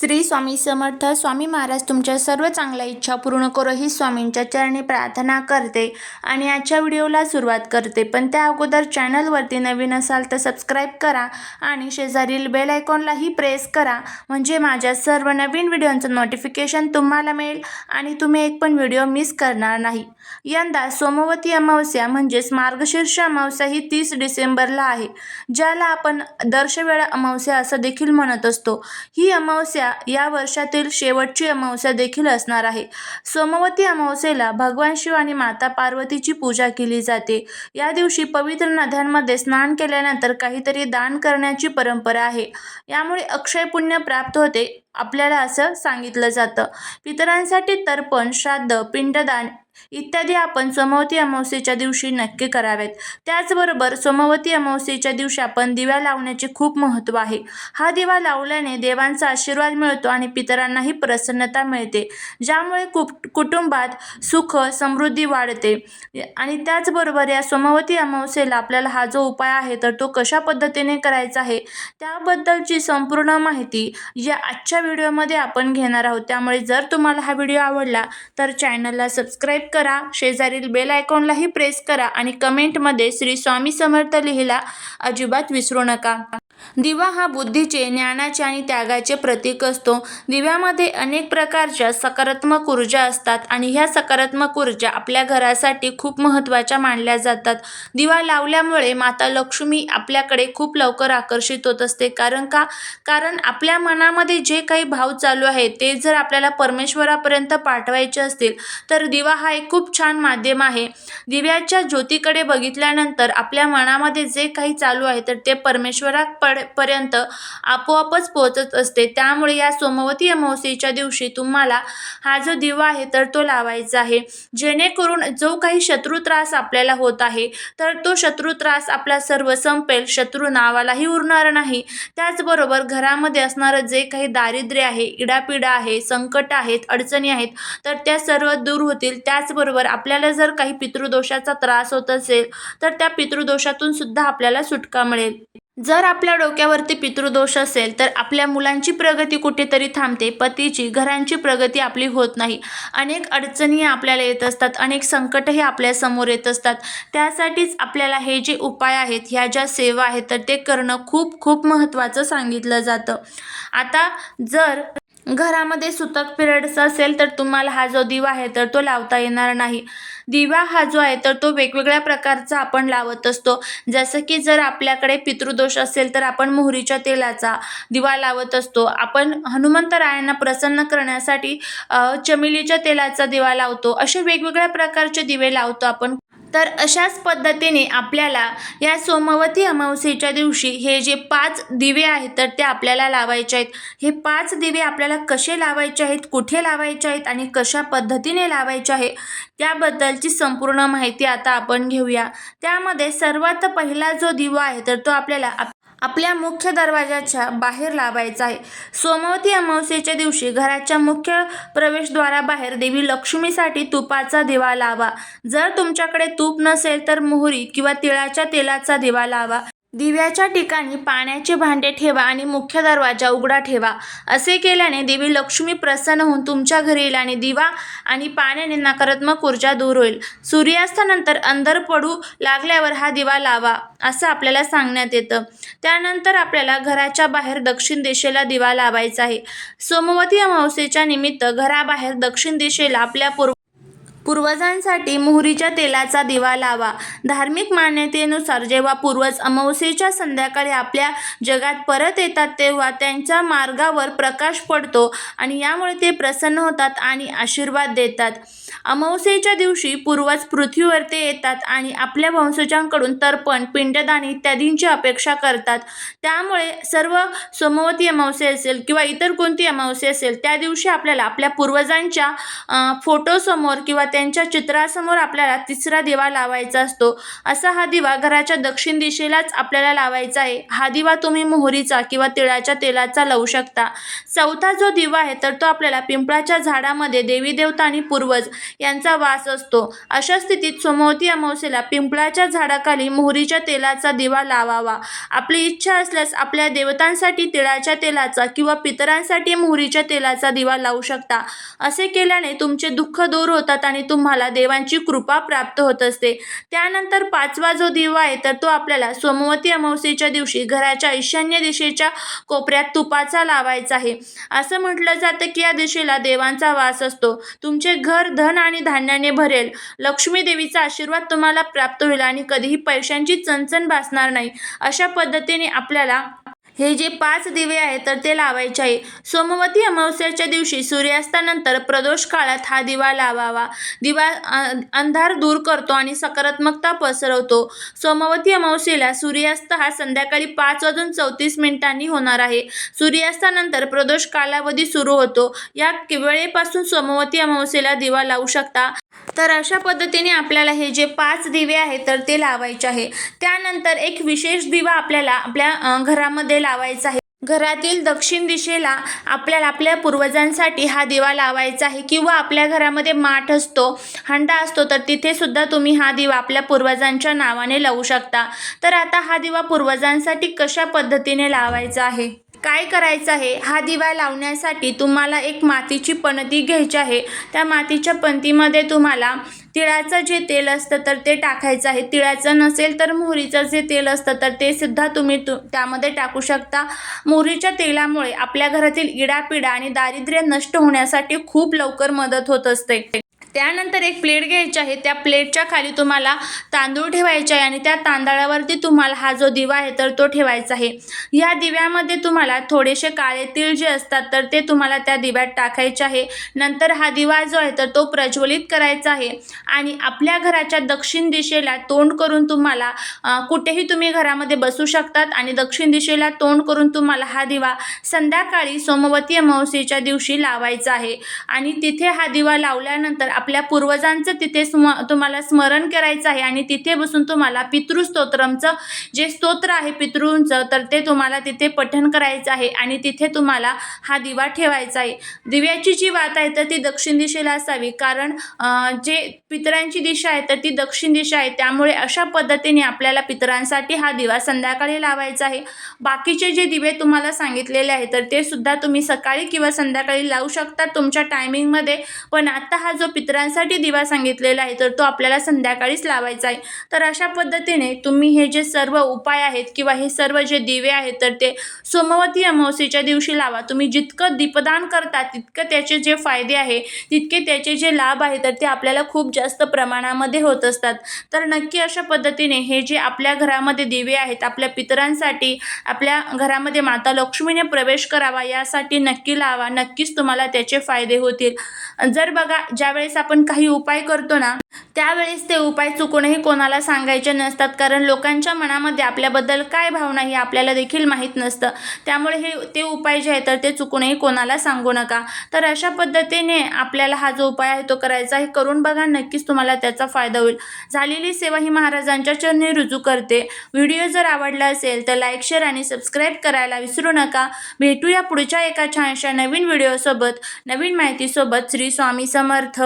श्री स्वामी समर्थ स्वामी महाराज तुमच्या सर्व चांगल्या इच्छा पूर्ण करो ही स्वामींच्या चरणी प्रार्थना करते आणि आजच्या व्हिडिओला सुरुवात करते. पण त्या अगोदर चॅनलवरती नवीन असाल तर सबस्क्राईब करा आणि शेजारील बेल आयकॉनलाही प्रेस करा. म्हणजे माझ्या सर्व नवीन व्हिडिओंचं नोटिफिकेशन तुम्हाला मिळेल आणि तुम्ही एक पण व्हिडिओ मिस करणार नाही. यंदा सोमवती अमावस्या म्हणजेच मार्गशीर्ष अमावस्या ही तीस डिसेंबरला आहे ज्याला आपण दर्शवेळा अमावस्या असं देखील म्हणत असतो. ही अमावस्या या वर्षातील शेवटची अमावस्या देखील असणार आहे. सोमवती अमावस्येला भगवान शिव आणि माता पार्वतीची पूजा केली जाते. या दिवशी पवित्र नद्यांमध्ये स्नान केल्यानंतर काहीतरी दान करण्याची परंपरा आहे. यामुळे अक्षय पुण्य प्राप्त होते आपल्याला असं सांगितलं जातं. पितरांसाठी तर्पण श्राद्ध पिंडदान इत्यादी आपण सोमवती अमावस्येच्या दिवशी नक्की करावेत. त्याचबरोबर सोमवती अमावस्येच्या दिवशी आपण दिवा लावण्याचे खूप महत्त्व आहे. हा दिवा लावल्याने देवांचा आशीर्वाद मिळतो आणि पितरांनाही प्रसन्नता मिळते. ज्यामुळे कुप कुटुंबात सुख समृद्धी वाढते. आणि त्याचबरोबर या सोमवती अमावस्येला आपल्याला हा जो उपाय आहे तर तो कशा पद्धतीने करायचा आहे त्याबद्दलची संपूर्ण माहिती या आजच्या व्हिडिओमध्ये आपण घेणार आहोत. त्यामुळे जर तुम्हाला हा व्हिडिओ आवडला तर चॅनलला सबस्क्राईब करा. शेजारील बेल आयकॉनलाही प्रेस करा आणि कमेंटमध्ये श्री स्वामी समर्थ लिहिला अजिबात विसरू नका. दिवा हा बुद्धीचे ज्ञानाचे आणि त्यागाचे प्रतीक असतो. दिव्यामध्ये अनेक प्रकारच्या सकारात्मक ऊर्जा असतात आणि ह्या सकारात्मक ऊर्जा आपल्या घरासाठी खूप महत्त्वाच्या मानल्या जातात. दिवा लावल्यामुळे माता लक्ष्मी आपल्याकडे खूप लवकर आकर्षित होत असते. कारण का? कारण आपल्या मनामध्ये जे काही भाव चालू आहे ते जर आपल्याला परमेश्वरापर्यंत पाठवायचे असतील तर दिवा हा एक खूप छान माध्यम आहे. दिव्याच्या ज्योतीकडे बघितल्यानंतर आपल्या मनामध्ये जे काही चालू आहे तर ते परमेश्वरा पड पर्यंत आपोआपच पोहोचत असते. त्यामुळे या सोमवती अमावस्येच्या दिवशी तुम्हाला हा जो दिवा आहे तर तो लावायचा आहे. जेणेकरून जो काही शत्रू त्रास आपल्याला होत आहे तर तो शत्रू त्रास आपला सर्व संपेल. शत्रू नावालाही उरणार नाही. त्याचबरोबर घरामध्ये असणारं जे काही दारिद्र्य आहे इडापिडा आहे संकट आहेत अडचणी आहेत तर त्या सर्व दूर होतील. त्याचबरोबर आपल्याला जर काही पितृदोषाचा त्रास होत असेल तर त्या पितृदोषातून सुद्धा आपल्याला सुटका मिळेल. जर आपल्या डोक्यावरती पितृदोष असेल तर आपल्या मुलांची प्रगती कुठेतरी थांबते. पतीची घरांची प्रगती आपली होत नाही. अनेक अडचणी आपल्याला येत असतात. अनेक संकटही आपल्यासमोर येत असतात. त्यासाठीच आपल्याला हे जे उपाय आहेत ह्या ज्या सेवा आहेत तर ते करणं खूप खूप महत्त्वाचं सांगितलं जातं. आता जर घरामध्ये सुतक पिरियड्स असेल तर तुम्हाला हा जो दिवा आहे तर तो लावता येणार नाही. दिवा हा जो आहे तर तो वेगवेगळ्या प्रकारचा आपण लावत असतो. जसं की जर आपल्याकडे पितृदोष असेल तर आपण मोहरीच्या तेलाचा दिवा लावत असतो. आपण हनुमंतरायांना प्रसन्न करण्यासाठी चमेलीच्या तेलाचा दिवा लावतो. असे वेगवेगळ्या प्रकारचे दिवे लावतो आपण. तर अशाच पद्धतीने आपल्याला या सोमवती अमावस्येच्या दिवशी हे जे पाच दिवे आहेत तर ते आपल्याला लावायचे आहेत. हे पाच दिवे आपल्याला कसे लावायचे आहेत कुठे लावायचे आहेत आणि कशा पद्धतीने लावायचे आहे त्याबद्दलची संपूर्ण माहिती आता आपण घेऊया. त्यामध्ये सर्वात पहिला जो दिवा आहे तर तो आपल्याला आप- आपल्या मुख्य दरवाजाच्या बाहेर लावायचा आहे. सोमवती अमावस्येच्या दिवशी घराच्या मुख्य प्रवेशद्वाराबाहेर देवी लक्ष्मीसाठी तुपाचा दिवा लावा. जर तुमच्याकडे तूप नसेल तर मोहरी किंवा तिळाच्या तेलाचा दिवा लावा. दिव्याच्या ठिकाणी पाण्याचे भांडे ठेवा आणि मुख्य दरवाजा उघडा ठेवा. असे केल्याने देवी लक्ष्मी प्रसन्न होऊन तुमच्या घरी येईल आणि दिवा आणि पाण्याने नकारात्मक ऊर्जा दूर होईल. सूर्यास्तानंतर अंधार पडू लागल्यावर हा दिवा लावा असं आपल्याला सांगण्यात येतं. त्यानंतर आपल्याला घराच्या बाहेर दक्षिण दिशेला दिवा लावायचा आहे. सोमवती अमावस्येच्या निमित्त घराबाहेर दक्षिण दिशेला आपल्या पूर्व पूर्वजांसाठी मोहरीच्या तेलाचा दिवा लावा. धार्मिक मान्यतेनुसार जेव्हा पूर्वज अमावस्येच्या संध्याकाळी आपल्या जगात परत येतात तेव्हा त्यांच्या मार्गावर प्रकाश पडतो आणि यामुळे ते प्रसन्न होतात आणि आशीर्वाद देतात. अमावस्येच्या दिवशी पूर्वज पृथ्वीवरती येतात आणि आपल्या वंशजांकडून तर्पण पिंडदान इत्यादींची अपेक्षा करतात. त्यामुळे सर्व सोमवती अमावस्या असेल किंवा इतर कोणती अमावस्या असेल त्या दिवशी आपल्याला आपल्या पूर्वजांच्या फोटोसमोर किंवा त्यांच्या चित्रासमोर आपल्याला तिसरा दिवा लावायचा असतो. असा हा दिवा घराच्या दक्षिण दिशेलाच आपल्याला लावायचा आहे. हा दिवा तुम्ही मोहरीचा किंवा तिळाच्या तेलाचा लावू शकता. चौथा जो दिवा आहे तर तो आपल्याला पिंपळाच्या झाडामध्ये देवी देवता आणि पूर्वज यांचा वास असतो. अशा स्थितीत सोमवती अमावस्येला पिंपळाच्या झाडाखाली मोहरीच्या तेलाचा दिवा लावावा. आपली इच्छा असल्यास आपल्या देवतांसाठी तिळाच्या तेलाचा किंवा पितरांसाठी मोहरीच्या तेलाचा दिवा लावू शकता. असे केल्याने तुमचे दुःख दूर होतात आणि तुम्हाला देवांची कृपा प्राप्त होत असते. त्यानंतर पाचवा जो दिवा आहे तर तो आपल्याला सोमवती अमावस्येच्या दिवशी घराच्या ईशान्य दिशेच्या कोपऱ्यात तुपाचा लावायचा आहे. असं म्हटलं जातं की या दिशेला देवांचा वास असतो. तुमचे घर धन आणि धान्याने भरेल. लक्ष्मी देवीचा आशीर्वाद तुम्हाला प्राप्त होईल आणि कधीही पैशांची चणचण भासणार नाही. अशा पद्धतीने आपल्याला हे जे पाच दिवे आहेत तर ते लावायचे आहे. सोमवती अमावस्याच्या दिवशी सूर्यास्तानंतर प्रदोष काळात हा दिवा लावावा. दिवा अंधार दूर करतो आणि सकारात्मकता पसरवतो. सोमवती अमावस्येला सूर्यास्त हा संध्याकाळी पाच वाजून चौतीस मिनिटांनी होणार आहे. सूर्यास्तानंतर प्रदोष कालावधी सुरू होतो. या वेळेपासून सोमवती अमावस्येला दिवा लावू शकता. तर अशा पद्धतीने आपल्याला हे जे पाच दिवे आहेत तर ते लावायचे आहे. त्यानंतर एक विशेष दिवा आपल्याला आपल्या घरामध्ये घरामध्ये लावायचा आहे. घरातील दक्षिण दिशेला आपल्याला आपल्या पूर्वजांसाठी हा दिवा लावायचा आहे किंवा आपल्या घरामध्ये माठ असतो हंडा असतो तर तिथे सुद्धा तुम्ही हा दिवा आपल्या पूर्वजांच्या नावाने लावू शकता. तर आता हा दिवा पूर्वजांसाठी कशा पद्धतीने लावायचा आहे? काय करायचं आहे? हा दिवा लावण्यासाठी तुम्हाला एक मातीची पणती घ्यायची आहे. त्या मातीच्या पणतीमध्ये तुम्हाला तिळाचं जे तेल असतं तर ते टाकायचं आहे. तिळाचं नसेल तर मोहरीचं जे तेल असतं तर ते सुद्धा तुम्ही तु त्यामध्ये टाकू शकता. मोहरीच्या तेलामुळे आपल्या घरातील इडापिडा आणि दारिद्र्य नष्ट होण्यासाठी खूप लवकर मदत होत असते. त्यानंतर एक प्लेट घ्यायची आहे. त्या प्लेटच्या खाली तुम्हाला तांदूळ ठेवायचे आहे आणि त्या तांदळावरती तुम्हाला हा जो दिवा आहे तर तो ठेवायचा आहे. या दिव्यामध्ये तुम्हाला थोडेसे काळे तीळ जे असतात तर ते तुम्हाला त्या दिव्यात टाकायचे आहे. नंतर हा दिवा जो आहे तर तो प्रज्वलित करायचा आहे. आणि आपल्या घराच्या दक्षिण दिशेला तोंड करून तुम्हाला कुठेही तुम्ही घरामध्ये बसू शकतात आणि दक्षिण दिशेला तोंड करून तुम्हाला हा दिवा संध्याकाळी सोमवती अमावस्येच्या दिवशी लावायचा आहे. आणि तिथे हा दिवा लावल्यानंतर आपल्या पूर्वजांचं तिथे स्म तुम्हाला स्मरण करायचं आहे आणि तिथे बसून तुम्हाला पितृस्तोत्रमचं जे स्तोत्र आहे पितृंचं तर ते तुम्हाला तिथे पठण करायचं आहे आणि तिथे तुम्हाला हा दिवा ठेवायचा आहे. दिव्याची जी वात आहे तर ती दक्षिण दिशेला असावी. कारण जे पितरांची दिशा आहे तर ती दक्षिण दिशा आहे. त्यामुळे अशा पद्धतीने आपल्याला पितरांसाठी हा दिवा संध्याकाळी लावायचा आहे. बाकीचे जे दिवे तुम्हाला सांगितलेले आहे तर ते सुद्धा तुम्ही सकाळी किंवा संध्याकाळी लावू शकता तुमच्या टायमिंगमध्ये पण आता हा जो मित्रांसाठी दिवा सांगितलेला आहे तर तो आपल्याला संध्याकाळीच लावायचा आहे. तर अशा पद्धतीने तुम्ही हे जे सर्व उपाय आहेत किंवा हे सर्व जे दिवे आहेत तर ते सोमवती अमावस्येच्या दिवशी लावा. तुम्ही जितकं दीपदान करता तितकं त्याचे जे फायदे आहे तितके त्याचे जे लाभ आहे तर ते आपल्याला खूप जास्त प्रमाणामध्ये होत असतात. तर नक्की अशा पद्धतीने हे जे आपल्या घरामध्ये दिवे आहेत आपल्या पितरांसाठी आपल्या घरामध्ये माता लक्ष्मीने प्रवेश करावा यासाठी नक्की लावा. नक्कीच तुम्हाला त्याचे फायदे होतील. जर बघा ज्यावेळेस आपण काही उपाय करतो ना त्यावेळेस ते उपाय चुकूनही कोणाला सांगायचे नसतात कारण लोकांच्या मनामध्ये आपल्याबद्दल काय भावना ही आपल्याला देखील माहीत नसतं. त्यामुळे हे ते उपाय जे आहे तर ते चुकूनही कोणाला सांगू नका. तर अशा पद्धतीने आपल्याला हा जो उपाय आहे तो करायचा हे करून बघा नक्कीच तुम्हाला त्याचा फायदा होईल. झालेली सेवा ही महाराजांच्या चरणी रुजू करते. व्हिडिओ जर आवडला असेल तर लाईक शेअर आणि सबस्क्राईब करायला विसरू नका. भेटूया पुढच्या एका छानशा नवीन व्हिडिओसोबत. नवीन माहितीसोबत श्री स्वामी समर्थ.